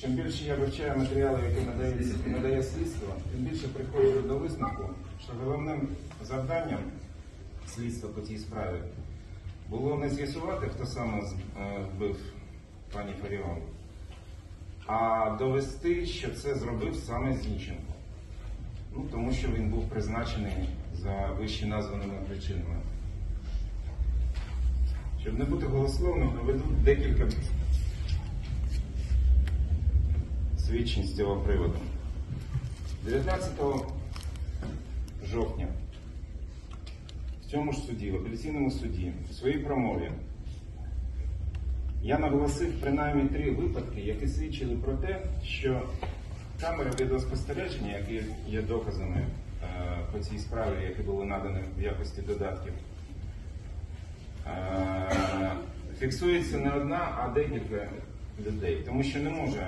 чим більше я вивчаю матеріали, які надає, надає слідство, тим більше приходжу до висновку, що головним завданням слідства по цій справі було не з'ясувати, хто саме е, вбив пані Фаріон, а довести, що це зробив саме Зінченко. Ну, тому що він був призначений за вище названими причинами. Щоб не бути голословним, наведу декілька свідчень з цього приводу. 19 жовтня в цьому ж суді, в апеляційному суді, у своїй промові я наголосив принаймні три випадки, які свідчили про те, що камери відеоспостереження, які є доказами е, по цій справі, які були надані в якості додатків, е, фіксується не одна, а декілька людей. Тому що не може